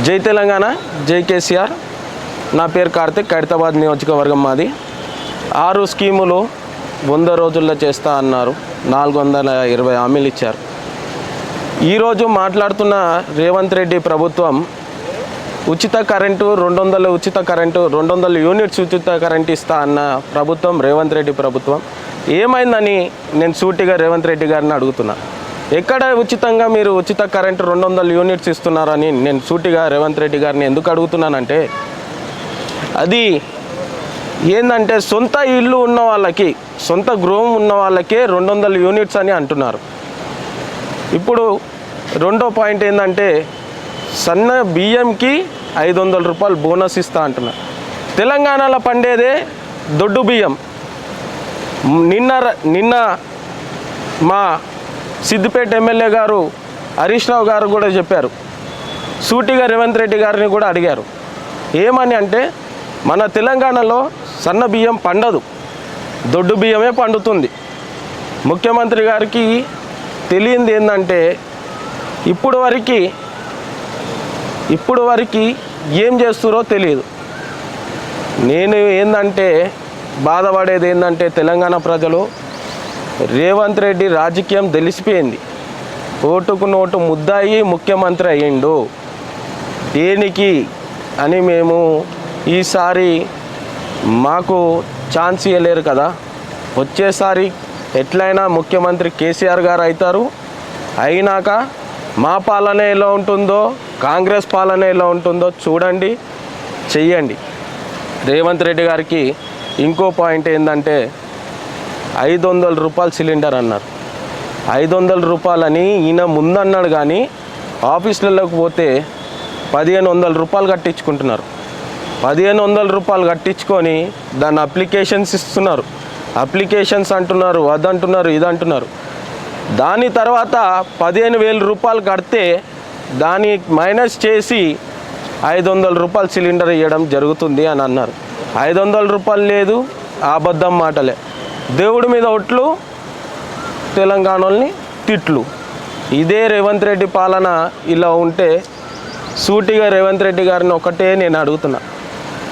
జై తెలంగాణ జై కేసీఆర్. నా పేరు కార్తిక్ ఖైరతాబాద్ నియోజకవర్గం మాది. ఆరు స్కీములు వంద రోజుల్లో చేస్తా అన్నారు. నాలుగు వందల ఇరవై హామీలు ఇచ్చారు. ఈరోజు మాట్లాడుతున్న రేవంత్ రెడ్డి ప్రభుత్వం ఉచిత కరెంటు రెండు వందల ఉచిత కరెంటు రెండు వందల యూనిట్స్ ఉచిత కరెంట్ ఇస్తా అన్న ప్రభుత్వం రేవంత్ రెడ్డి ప్రభుత్వం. ఏమైందని నేను సూటిగా రేవంత్ రెడ్డి గారిని అడుగుతున్నా. ఎక్కడ ఉచితంగా మీరు ఉచిత కరెంటు రెండు వందల యూనిట్స్ ఇస్తున్నారని నేను సూటిగా రేవంత్ రెడ్డి గారిని ఎందుకు అడుగుతున్నానంటే అది ఏంటంటే సొంత ఇల్లు ఉన్న వాళ్ళకి సొంత గృహం ఉన్న వాళ్ళకే రెండు వందల యూనిట్స్ అని అంటున్నారు. ఇప్పుడు రెండో పాయింట్ ఏంటంటే సన్న బియ్యంకి ఐదు వందల రూపాయలు బోనస్ ఇస్తా అంటున్నారు. తెలంగాణలో పండేదే దొడ్డు బియ్యం. నిన్న నిన్న మా సిద్దిపేట ఎమ్మెల్యే గారు హరీష్ రావు గారు కూడా చెప్పారు. సూటిగా రేవంత్ రెడ్డి గారిని కూడా అడిగారు. ఏమని అంటే మన తెలంగాణలో సన్న బియ్యం పండదు. దొడ్డు బియ్యమే పండుతుంది. ముఖ్యమంత్రి గారికి తెలియంది ఏంటంటే ఇప్పుడు వరకు ఇప్పుడు వరకు ఏం చేస్తురో తెలియదు. నేను ఏంటంటే బాధపడేది ఏంటంటే తెలంగాణ ప్రజలు రేవంత్ రెడ్డి రాజకీయం తెలిసిపోయింది. ఓటుకు నోటు ముద్దాయి ముఖ్యమంత్రి అయ్యిండు. దేనికి అని మేము ఈసారి మాకు ఛాన్స్ ఇవ్వలేరు కదా. వచ్చేసారి ఎట్లయినా ముఖ్యమంత్రి కేసీఆర్ గారు అవుతారు. అయినాక మా పాలన ఎలా ఉంటుందో కాంగ్రెస్ పాలన ఎలా ఉంటుందో చూడండి చెయ్యండి. రేవంత్ రెడ్డి గారికి ఇంకో పాయింట్ ఏంటంటే ఐదు వందల రూపాయలు సిలిండర్ అన్నారు. ఐదు వందల రూపాయలని ఈయన ముందన్నాడు కానీ ఆఫీసులలోకి పోతే పదిహేను వందల రూపాయలు కట్టించుకుంటున్నారు. పదిహేను వందల రూపాయలు కట్టించుకొని దాని అప్లికేషన్స్ ఇస్తున్నారు. అప్లికేషన్స్ అంటున్నారు అదంటున్నారు ఇదంటున్నారు. దాని తర్వాత పదిహేను వేల రూపాయలు కడితే దాని మైనస్ చేసి ఐదు వందల రూపాయలు సిలిండర్ ఇవ్వడం జరుగుతుంది అని అన్నారు. ఐదు వందల రూపాయలు లేదు అబద్ధం మాటలే. దేవుడి మీద ఒట్లు తెలంగాణని తిట్లు. ఇదే రేవంత్ రెడ్డి పాలన ఇలా ఉంటే సూటిగా రేవంత్ రెడ్డి గారిని ఒకటే నేను అడుగుతున్నా.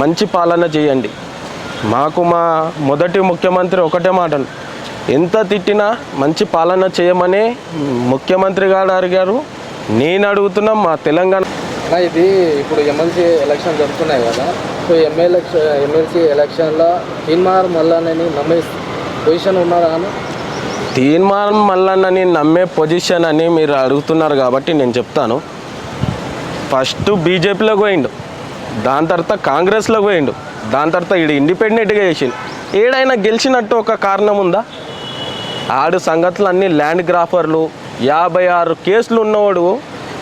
మంచి పాలన చేయండి. మాకు మా మొదటి ముఖ్యమంత్రి ఒకటే మాటలు. ఎంత తిట్టినా మంచి పాలన చేయమని ముఖ్యమంత్రి గారు అడిగారు. నేను అడుగుతున్నా మా తెలంగాణ ఇది ఇప్పుడు ఎమ్మెల్సీ ఎలక్షన్ జరుగుతున్నాయి కదా. సో ఎమ్మెల్యే ఎమ్మెల్సీ ఎలక్షన్లో తీన్మార్ మల్లానని నమ్మేస్తుంది పొజిషన్ ఉన్నారా అని? తీర్మానం మల్లన్నని నమ్మే పొజిషన్ అని మీరు అడుగుతున్నారు కాబట్టి నేను చెప్తాను. ఫస్ట్ బీజేపీలో పోయిండు. దాని తర్వాత కాంగ్రెస్లో పోయిండు. దాని తర్వాత ఈడు ఇండిపెండెంట్గా చేసిండు. ఏడైనా గెలిచినట్టు ఒక కారణం ఉందా? ఆడు సంగతులు అన్నీ ల్యాండ్ గ్రాఫర్లు యాభై ఆరు కేసులు ఉన్నవాడు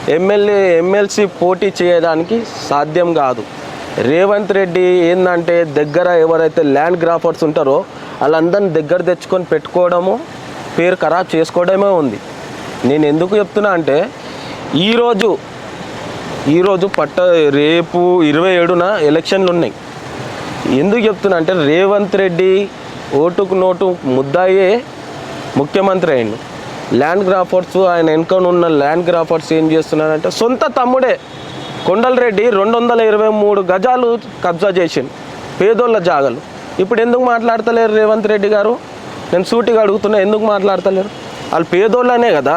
ఎమ్మెల్యే ఎమ్మెల్సీ పోటీ చేయడానికి సాధ్యం కాదు. రేవంత్ రెడ్డి ఏంటంటే దగ్గర ఎవరైతే ల్యాండ్ గ్రాఫర్స్ ఉంటారో వాళ్ళందరిని దగ్గర తెచ్చుకొని పెట్టుకోవడము పేరు ఖరాబ్ చేసుకోవడమే ఉంది. నేను ఎందుకు చెప్తున్నా అంటే ఈరోజు ఈరోజు పట్ట రేపు ఇరవై ఏడున ఎలక్షన్లు ఉన్నాయి. ఎందుకు చెప్తున్నా అంటే రేవంత్ రెడ్డి ఓటుకు నోటు ముద్దాయే ముఖ్యమంత్రి అయ్యిండు ల్యాండ్ గ్రాఫర్స్ ఆయన వెనుక ఉన్న ల్యాండ్ గ్రాఫర్స్ ఏం చేస్తున్నారంటే సొంత తమ్ముడే కొండలరెడ్డి రెండు వందల ఇరవై మూడు గజాలు కబ్జా చేసిండు. పేదోళ్ళ జాగలు. ఇప్పుడు ఎందుకు మాట్లాడతలేరు రేవంత్ రెడ్డి గారు? నేను సూటిగా అడుగుతున్నా ఎందుకు మాట్లాడతలేరు? వాళ్ళు పేదోళ్ళనే కదా.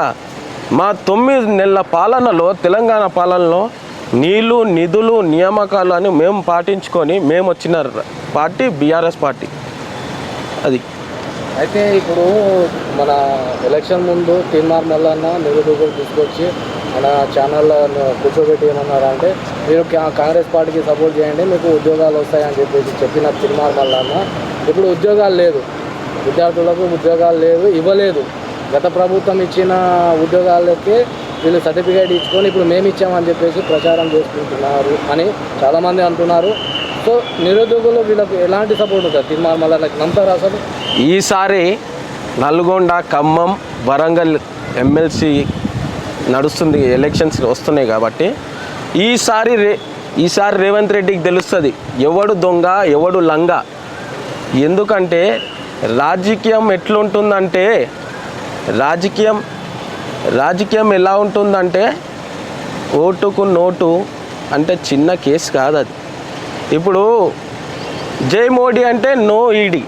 మా తొమ్మిది నెలల పాలనలో తెలంగాణ పాలనలో నీళ్ళు నిధులు నియామకాలు అని మేము పాటించుకొని మేము వచ్చిన పార్టీ బీఆర్ఎస్ పార్టీ. అది. అయితే ఇప్పుడు మన ఎలక్షన్ ముందు తీన్మార్ మల్లన్న నిరుద్యోగులు తీసుకొచ్చి మన ఛానల్లో కూర్చోబెట్టి ఏమన్నారు అంటే మీరు కాంగ్రెస్ పార్టీకి సపోర్ట్ చేయండి మీకు ఉద్యోగాలు వస్తాయని చెప్పేసి చెప్పిన తిరుమల మల్లన్న. ఇప్పుడు ఉద్యోగాలు లేదు. విద్యార్థులకు ఉద్యోగాలు లేదు ఇవ్వలేదు. గత ప్రభుత్వం ఇచ్చిన ఉద్యోగాలకి వీళ్ళు సర్టిఫికేట్ ఇచ్చుకొని ఇప్పుడు మేము ఇచ్చామని చెప్పేసి ప్రచారం చేసుకుంటున్నారు అని చాలామంది అంటున్నారు. సో నిరుద్యోగులు వీళ్ళకి ఎలాంటి సపోర్ట్ ఉంటుంది? తిరుమల మళ్ళీ నమ్ముతారు అసలు? ఈసారి నల్గొండ ఖమ్మం వరంగల్ ఎమ్మెల్సీ నడుస్తుంది ఎలక్షన్స్ వస్తున్నాయి కాబట్టి ఈసారి రే ఈసారి రేవంత్ రెడ్డికి తెలుస్తుంది ఎవడు దొంగ ఎవడు లంగ. ఎందుకంటే రాజకీయం ఎట్లుంటుందంటే రాజకీయం రాజకీయం ఎలా ఉంటుందంటే ఓటుకు నోటు అంటే చిన్న కేసు కాదు అది ఇప్పుడు జై మోడీ అంటే నో ఈడీ.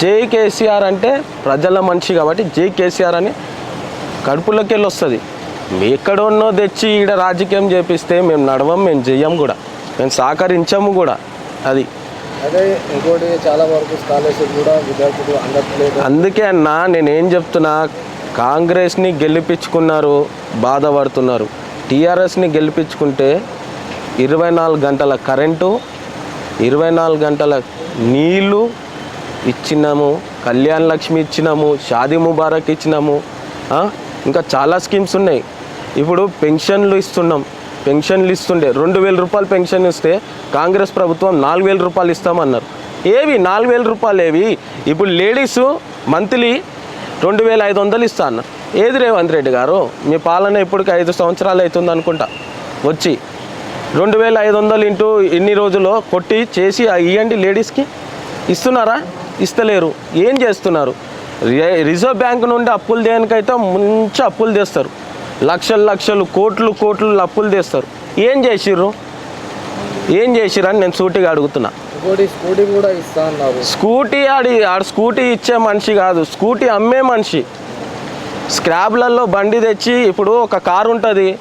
జై కేసీఆర్ అంటే ప్రజల మనిషి కాబట్టి జై కేసీఆర్ అని కడుపులోకి వెళ్ళి వస్తుంది ఎక్కడున్నో తెచ్చి ఈడ రాజకీయం చేపిస్తే మేము నడవం మేము చెయ్యం కూడా. మేము సహకరించము కూడా. అది. అదే ఇంకోటి చాలా వరకు స్కాలర్షిప్ కూడా విద్యార్థులు అందట్లేదు. అందుకే అన్న నేనేం చెప్తున్నా కాంగ్రెస్ని గెలిపించుకున్నారు బాధపడుతున్నారు. టీఆర్ఎస్ని గెలిపించుకుంటే ఇరవై నాలుగు గంటల కరెంటు ఇరవై నాలుగు గంటల నీళ్ళు ఇచ్చినాము కళ్యాణ్ లక్ష్మి ఇచ్చినాము షాదీ ముబారక్ ఇచ్చినాము? ఇంకా చాలా స్కీమ్స్ ఉన్నాయి. ఇప్పుడు పెన్షన్లు ఇస్తున్నాం. పెన్షన్లు ఇస్తుండే. రెండు వేల రూపాయలు పెన్షన్ ఇస్తే కాంగ్రెస్ ప్రభుత్వం నాలుగు వేల రూపాయలు ఇస్తామన్నారు. ఏవి నాలుగు వేల రూపాయలు ఏవి ఇప్పుడు లేడీస్ మంత్లీ రెండు వేల ఐదు వందలు ఇస్తా అన్నారు. ఏది రేవంత్ రెడ్డి గారు? మీ పాలన ఇప్పటికి ఐదు సంవత్సరాలు అవుతుంది అనుకుంటా. వచ్చి రెండు వేల ఐదు వందలు ఇంటూ ఇన్ని రోజుల్లో కొట్టి చేసి ఇవ్వండి లేడీస్కి. ఇస్తున్నారా? ఇస్తలేరు. ఏం చేస్తున్నారు? రిజర్వ్ బ్యాంక్ నుండి అప్పులు దేనికైతే మంచి అప్పులు తెస్తారు. లక్షలు లక్షలు కోట్లు కోట్లు అప్పులు తెస్తారు. ఏం చేసిర్రు? ఏం చేసిర్రు అని నేను సూటిగా అడుగుతున్నా. స్కూటీ కూడా ఇస్తా అన్నారు. స్కూటీ ఆడి ఆడు స్కూటీ ఇచ్చే మనిషి కాదు. స్కూటీ అమ్మే మనిషి. స్క్రాబ్లలో బండి తెచ్చి ఇప్పుడు ఒక కారు ఉంటుంది.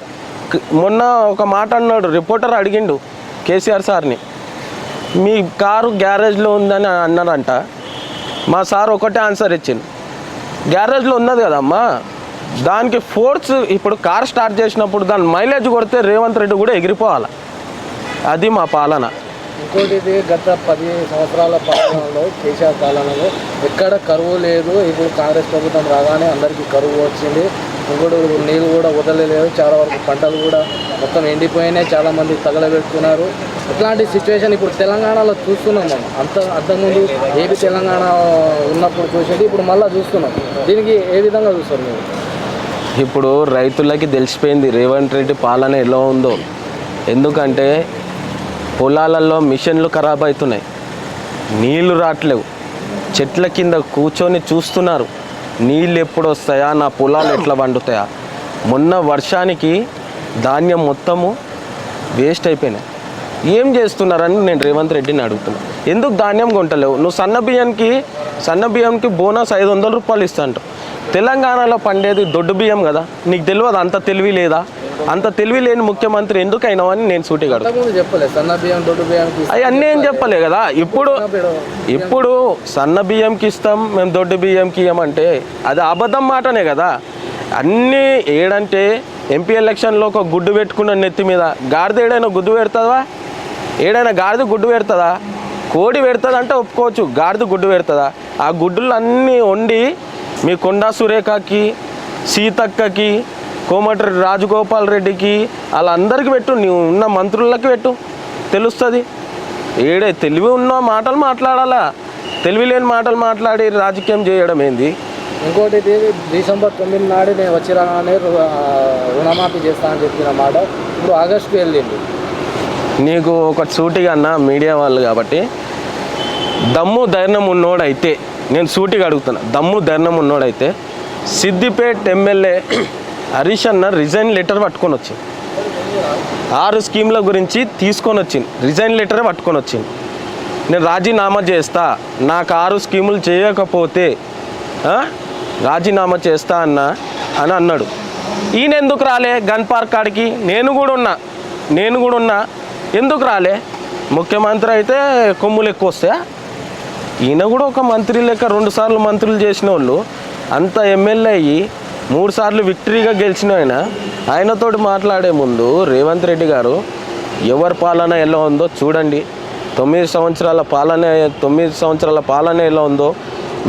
మొన్న ఒక మాట అన్నాడు రిపోర్టర్ అడిగిండు కేసీఆర్ సార్ని. మీ కారు గ్యారేజ్లో ఉందని అన్నారంట. మా సార్ ఒకటే ఆన్సర్ ఇచ్చింది గ్యారేజ్లో ఉన్నది కదమ్మా. దానికి ఫోర్స్ ఇప్పుడు కార్ స్టార్ట్ చేసినప్పుడు దాని మైలేజ్ కొడితే రేవంత్ రెడ్డి కూడా ఎగిరిపోవాలి? అది మా పాలన. ఇంకోటి ఇది గత పది సంవత్సరాల పాలనలో కేసీఆర్ పాలనలో ఎక్కడ కరువు లేదు ఇప్పుడు కాంగ్రెస్ ప్రభుత్వం రాగానే అందరికీ కరువు వచ్చింది. ఇంకోటి నీళ్ళు కూడా వదలలేదు చాలా వరకు పంటలు కూడా మొత్తం ఎండిపోయినాయి. చాలామంది తగలబెట్టుకున్నారు ఇట్లాంటి సిచ్యువేషన్ ఇప్పుడు తెలంగాణలో చూస్తున్నాం మనం. అంత అంతకుముందు ఏపీ తెలంగాణ ఉన్నప్పుడు చూసేది ఇప్పుడు మళ్ళీ చూస్తున్నాం. దీనికి ఏ విధంగా చూస్తారు మీరు? ఇప్పుడు రైతులకి తెలిసిపోయింది రేవంత్ రెడ్డి పాలన ఎలా ఉందో. ఎందుకంటే పొలాలలో మిషన్లు ఖరాబ్ అవుతున్నాయి. నీళ్ళు రావట్లేవు. చెట్ల కింద కూర్చొని చూస్తున్నారు. నీళ్ళు ఎప్పుడు వస్తాయా నా పొలాలు ఎట్లా పండుతాయా? మొన్న వర్షానికి ధాన్యం మొత్తము వేస్ట్ అయిపోయినాయి. ఏం చేస్తున్నారని నేను రేవంత్ రెడ్డిని అడుగుతున్నా. ఎందుకు ధాన్యం కొంటలేవు? నువ్వు సన్న బియ్యంకి సన్న బియ్యంకి బోనస్ ఐదు వందల రూపాయలు ఇస్తా అంటావు. తెలంగాణలో పండేది దొడ్డు బియ్యం కదా? నీకు తెలియదు? అంత తెలివి లేదా? అంత తెలివి లేని ముఖ్యమంత్రి ఎందుకు అయినావని నేను సూటిగా అవి అన్నీ ఏం చెప్పలే కదా. ఇప్పుడు ఇప్పుడు సన్న బియ్యంకి ఇస్తాం మేము దొడ్డు బియ్యంకి ఇవ్వమంటే అది అబద్ధం మాటనే కదా. అన్నీ ఏడంటే ఎంపీ ఎలక్షన్లో ఒక గుడ్డు పెట్టుకున్న నెత్తి మీద గాడిద ఏడైనా గుడ్డు పెడుతుందా ఏడైనా గాడిద గుడ్డు పెడుతుందా? కోడి పెడుతుందంటే ఒప్పుకోవచ్చు గాడిద గుడ్డు పెడుతుందా? ఆ గుడ్డులు అన్నీ వండి మీ కొండా సురేఖకి సీతక్కకి కోమటి రాజగోపాల్ రెడ్డికి వాళ్ళందరికీ పెట్టు. నీవు ఉన్న మంత్రులకి పెట్టు. తెలుస్తుంది. ఏడే తెలివి ఉన్న మాటలు మాట్లాడాలా? తెలివి లేని మాటలు మాట్లాడి రాజకీయం చేయడం ఏంది? ఇంకోటి డిసెంబర్ తొమ్మిది నాడు నేను వచ్చి రాగానే రు- ఆ, రుణమాఫీ చేస్తా అని చెప్పిన మాట ఇప్పుడు ఆగస్టుకి వెళ్ళింది నీకు ఒక సూటిగా అన్న మీడియా వాళ్ళు కాబట్టి దమ్ము ధైర్యం ఉన్నోడైతే నేను సూటిగా అడుగుతున్నా. దమ్ము ధర్నం ఉన్నోడైతే సిద్దిపేట్ ఎమ్మెల్యే హరీష్ అన్న రిజైన్ లెటర్ పట్టుకొని వచ్చింది ఆరు స్కీమ్ల గురించి తీసుకొని వచ్చింది రిజైన్ లెటరే పట్టుకొని వచ్చింది నేను రాజీనామా చేస్తా. నాకు ఆరు స్కీములు చేయకపోతే రాజీనామా చేస్తా అన్న అని అన్నాడు. ఈయన ఎందుకు రాలే గన్ పార్క్ కాడికి? నేను కూడా ఉన్నా. నేను కూడా ఉన్నా. ఎందుకు రాలే? ముఖ్యమంత్రి అయితే కొమ్ములు ఎక్కువ వస్తాయా? ఈయన కూడా ఒక మంత్రి లెక్క రెండు సార్లు మంత్రులు చేసిన వాళ్ళు అంత ఎమ్మెల్యే అయ్యి మూడు సార్లు విక్టరీగా గెలిచిన ఆయన. ఆయనతోటి మాట్లాడే ముందు రేవంత్ రెడ్డి గారు ఎవరి పాలన ఎలా ఉందో చూడండి. తొమ్మిది సంవత్సరాల పాలన తొమ్మిది సంవత్సరాల పాలన ఎలా ఉందో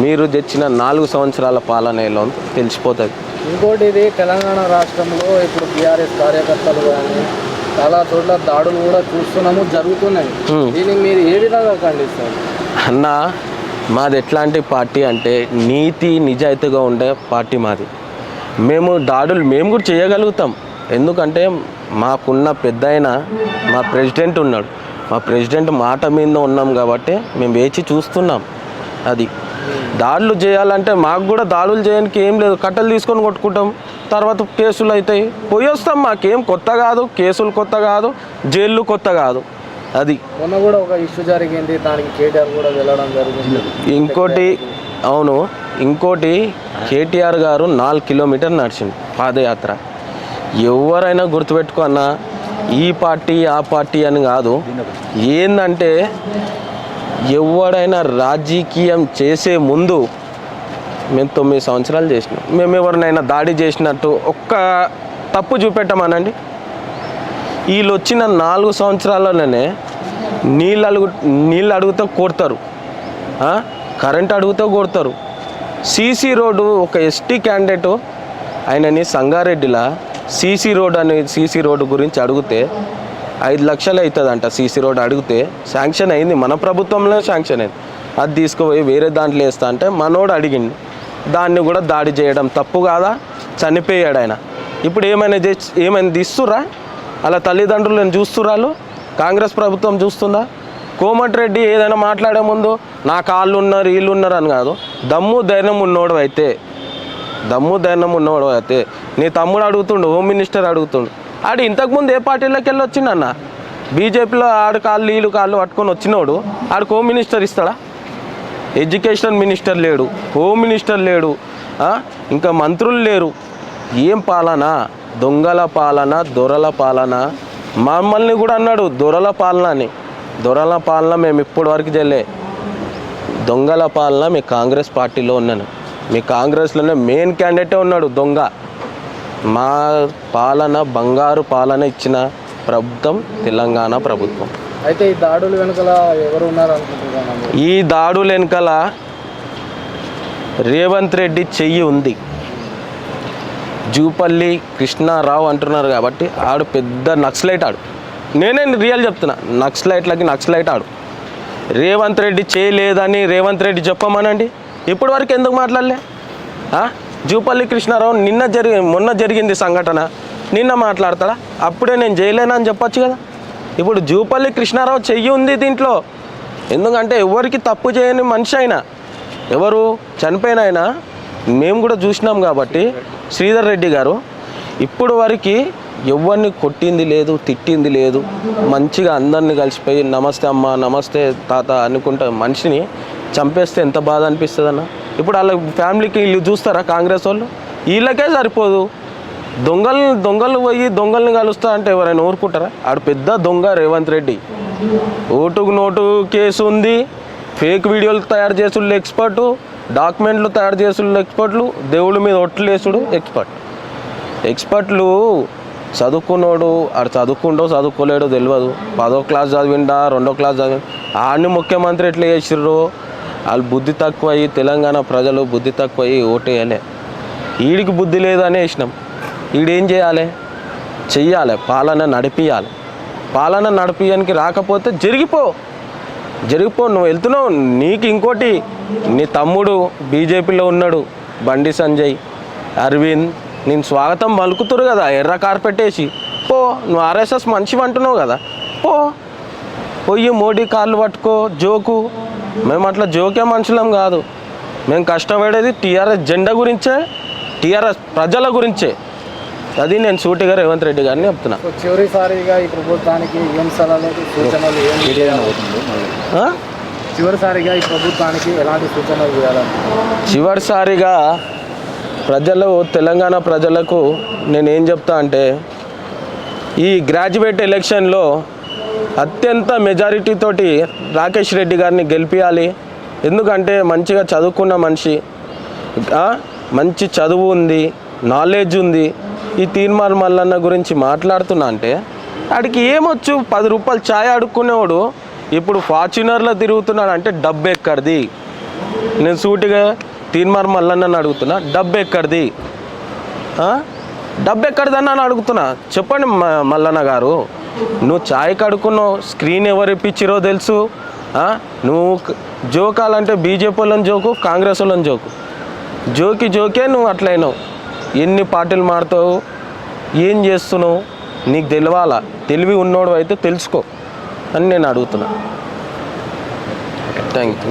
మీరు తెచ్చిన నాలుగు సంవత్సరాల పాలన ఎలా ఉందో తెలిసిపోతుంది. ఇంకోటి ఇది తెలంగాణ రాష్ట్రంలో ఇప్పుడు బీఆర్ఎస్ కార్యకర్తలు కానీ చాలా చోట్ల దాడులు కూడా చూస్తున్నాము జరుగుతున్నాయి. దీన్ని మీరు ఏ విధంగా ఖండిస్తారు? అన్న మాది ఎట్లాంటి పార్టీ అంటే నీతి నిజాయితీగా ఉండే పార్టీ మాది. మేము దాడులు మేము కూడా చేయగలుగుతాం. ఎందుకంటే మాకున్న పెద్ద మా ప్రెసిడెంట్ ఉన్నాడు. మా ప్రెసిడెంట్ మాట మీద ఉన్నాం కాబట్టి మేము వేచి చూస్తున్నాం. అది దాడులు చేయాలంటే మాకు కూడా దాడులు చేయడానికి ఏం లేదు. కట్టెలు తీసుకొని కొట్టుకుంటాం. తర్వాత కేసులు అవుతాయి. పోయి వస్తాం మాకేం కొత్త కాదు. కేసులు కొత్త కాదు. జైళ్ళు కొత్త కాదు. అది. మొన్న కూడా ఒక ఇష్యూ జరిగింది దానికి కేటీఆర్ కూడా వెళ్ళడం జరిగింది. ఇంకోటి అవును ఇంకోటి కేటీఆర్ గారు నాలుగు కిలోమీటర్ నడిచింది పాదయాత్ర. ఎవరైనా గుర్తుపెట్టుకో అన్న ఈ పార్టీ ఆ పార్టీ అని కాదు. ఏందంటే ఎవడైనా రాజకీయం చేసే ముందు మేము తొమ్మిది సంవత్సరాలు చేసినాం. మేము ఎవరినైనా దాడి చేసినట్టు ఒక్క తప్పు చూపెట్టమానండి. వీళ్ళు వచ్చిన నాలుగు సంవత్సరాలలోనే నీళ్ళు అడుగు నీళ్ళు అడుగుతూ కొడతారు. కరెంట్ అడుగుతూ కొడతారు. సీసీ రోడ్డు ఒక ఎస్టీ క్యాండిడేట్ ఆయనని సంగారెడ్డిలా సీసీ రోడ్ అనే సీసీ రోడ్డు గురించి అడిగితే ఐదు లక్షలు అవుతుందంట సీసీ రోడ్ అడిగితే శాంక్షన్ అయింది. మన ప్రభుత్వంలో శాంక్షన్ అయింది. అది తీసుకుపోయి వేరే దాంట్లో వేస్తా అంటే మనోడు అడిగిండు. దాన్ని కూడా దాడి చేయడం తప్పు కాదా? చనిపోయాడు ఆయన. ఇప్పుడు ఏమైనా ఏమైనా తీస్తురా అలా తల్లిదండ్రులను చూస్తురాలు. కాంగ్రెస్ ప్రభుత్వం చూస్తుందా? కోమటిరెడ్డి ఏదైనా మాట్లాడే ముందు నా కాళ్ళు ఉన్నారు వీళ్ళు ఉన్నారు అని కాదు. దమ్ము ధైర్యం ఉన్నోడు అయితే దమ్ము ధైర్యం ఉన్నవాడు అయితే నీ తమ్ముడు అడుగుతుండు హోమ్ మినిస్టర్ అడుగుతుండు. ఆడు ఇంతకుముందు ఏ పార్టీలోకి వెళ్ళి వచ్చిండన్న బీజేపీలో ఆడు కాళ్ళు వీళ్ళు కాళ్ళు పట్టుకొని వచ్చినోడు ఆడికి హోమ్ మినిస్టర్ ఇస్తాడా? ఎడ్యుకేషన్ మినిస్టర్ లేడు హోమ్ మినిస్టర్ లేడు ఇంకా మంత్రులు లేరు. ఏం పాలనా? దొంగల పాలన దొరల పాలన. మమ్మల్ని కూడా అన్నాడు దొరల పాలన అని. దొరల పాలన మేము ఇప్పటి వరకు చెల్లే దొంగల పాలన మీ కాంగ్రెస్ పార్టీలో ఉన్నాను మీ కాంగ్రెస్లోనే మెయిన్ క్యాండిడేటే ఉన్నాడు దొంగ. మా పాలన బంగారు పాలన ఇచ్చిన ప్రభుత్వం తెలంగాణ ప్రభుత్వం. అయితే ఈ దాడులు వెనుకల ఎవరు ఉన్నారు అనుకుంటున్నాను ఈ దాడుల వెనకాల రేవంత్ రెడ్డి చెయ్యి ఉంది. జూపల్లి కృష్ణారావు అంటున్నారు కాబట్టి ఆడు పెద్ద నక్సలైట్ ఆడు. నేనే రియల్ చెప్తున్నా నక్సలైట్లకి నక్సలైట్ ఆడు. రేవంత్ రెడ్డి చేయలేదని రేవంత్ రెడ్డి చెప్పమనండి. ఇప్పటి వరకు ఎందుకు మాట్లాడలే? జూపల్లి కృష్ణారావు నిన్న జరిగి మొన్న జరిగింది సంఘటన నిన్న మాట్లాడతాడా? అప్పుడే నేను చేయలేనని చెప్పొచ్చు కదా. ఇప్పుడు జూపల్లి కృష్ణారావు చెయ్యి ఉంది దీంట్లో. ఎందుకంటే ఎవరికి తప్పు చేయని మనిషి అయినా ఎవరు చనిపోయిన అయినా మేము కూడా చూసినాం కాబట్టి శ్రీధర్ రెడ్డి గారు ఇప్పుడు వరకు ఎవరిని కొట్టింది లేదు తిట్టింది లేదు మంచిగా అందరిని కలిసిపోయి నమస్తే అమ్మ నమస్తే తాత అనుకుంటా మనిషిని చంపేస్తే ఎంత బాధ అనిపిస్తుంది అన్న ఇప్పుడు వాళ్ళ ఫ్యామిలీకి వీళ్ళు చూస్తారా కాంగ్రెస్ వాళ్ళు? వీళ్ళకే సరిపోదు. దొంగలు దొంగలు పోయి దొంగల్ని కలుస్తా అంటే ఎవరైనా ఊరుకుంటారా? ఆడు పెద్ద దొంగ రేవంత్ రెడ్డి. ఓటుకు నోటు కేసు ఉంది. ఫేక్ వీడియోలు తయారు చేసుడు ఎక్స్పర్టు. డాక్యుమెంట్లు తయారు చేసుడు ఎక్స్పర్ట్లు దేవుళ్ళ మీద ఒట్లు వేసుడు ఎక్స్పర్ట్. ఎక్స్పర్ట్లు చదువుకున్నోడు ఆడు చదువుకుండో చదువుకోలేడో తెలియదు పదో క్లాస్ చదివిండా రెండో క్లాస్ చదివి ఆడిని ముఖ్యమంత్రి ఎట్లా చేసిర్రు? వాళ్ళు బుద్ధి తక్కువ అయ్యి తెలంగాణ ప్రజలు బుద్ధి తక్కువ అయ్యి ఓటేయలే ఈడికి బుద్ధి లేదని వేసినాం ఈడేం చేయాలి? చెయ్యాలి పాలన నడిపియాలి. పాలన నడిపించడానికి రాకపోతే జరిగిపో. జరిగిపో నువ్వు వెళ్తున్నావు నీకు ఇంకోటి నీ తమ్ముడు బీజేపీలో ఉన్నాడు బండి సంజయ్ అరవింద్ నేను స్వాగతం పలుకుతురు కదా ఎర్ర కార్పెట్ వేసి. పో నువ్వు ఆర్ఎస్ఎస్ మనిషి అంటున్నావు కదా పో. పోయి మోడీ కాళ్ళు పట్టుకో జోకు. మేము అట్లా జోకే మనుషులం కాదు. మేము కష్టపడేది టీఆర్ఎస్ జెండా గురించే టీఆర్ఎస్ ప్రజల గురించే. అది నేను సూటిగా రేవంత్ రెడ్డి గారిని చెప్తున్నా. చివరిసారిగా ఈ ప్రభుత్వానికి ఏం సలహాలు సూచనలు ఏం ఆ? చివరిసారిగా ఈ ప్రభుత్వానికి ఎలాంటి సూచనలు చివరిసారిగా ప్రజలు తెలంగాణ ప్రజలకు నేను ఏం చెప్తా అంటే ఈ గ్రాడ్యుయేట్ ఎలక్షన్లో అత్యంత మెజారిటీ తోటి రాకేష్ రెడ్డి గారిని గెలిపించాలి ఎందుకంటే మంచిగా చదువుకున్న మనిషి మంచి చదువు ఉంది నాలెడ్జ్ ఉంది. ఈ తీన్మార్ మల్లన్న గురించి మాట్లాడుతున్నా అంటే ఆడికి ఏమొచ్చు? పది రూపాయలు ఛాయ్ అడుక్కునేవాడు. ఇప్పుడు ఫార్చునర్లో తిరుగుతున్నాడు అంటే డబ్బు ఎక్కడిది? నేను సూటిగా తీన్మార్ మల్లన్న అడుగుతున్నా డబ్బు ఎక్కడిది? డబ్బు ఎక్కడిదని అని అడుగుతున్నా. చెప్పండి మల్లన్న గారు. నువ్వు ఛాయ్ కడుక్కున్నావు స్క్రీన్ ఎవరు ఇప్పించిరో తెలుసు. నువ్వు జోకాలంటే బీజేపీ వాళ్ళని జోకు కాంగ్రెస్ వాళ్ళని జోకు. జోకి జోకే నువ్వు అట్లయినావు. ఎన్ని పార్టీలు మారుతావు ఏం చేస్తున్నావు? నీకు తెలియాలా తెలివి ఉన్నోడు అయితే తెలుసుకో అని నేను అడుగుతున్నా. Thank you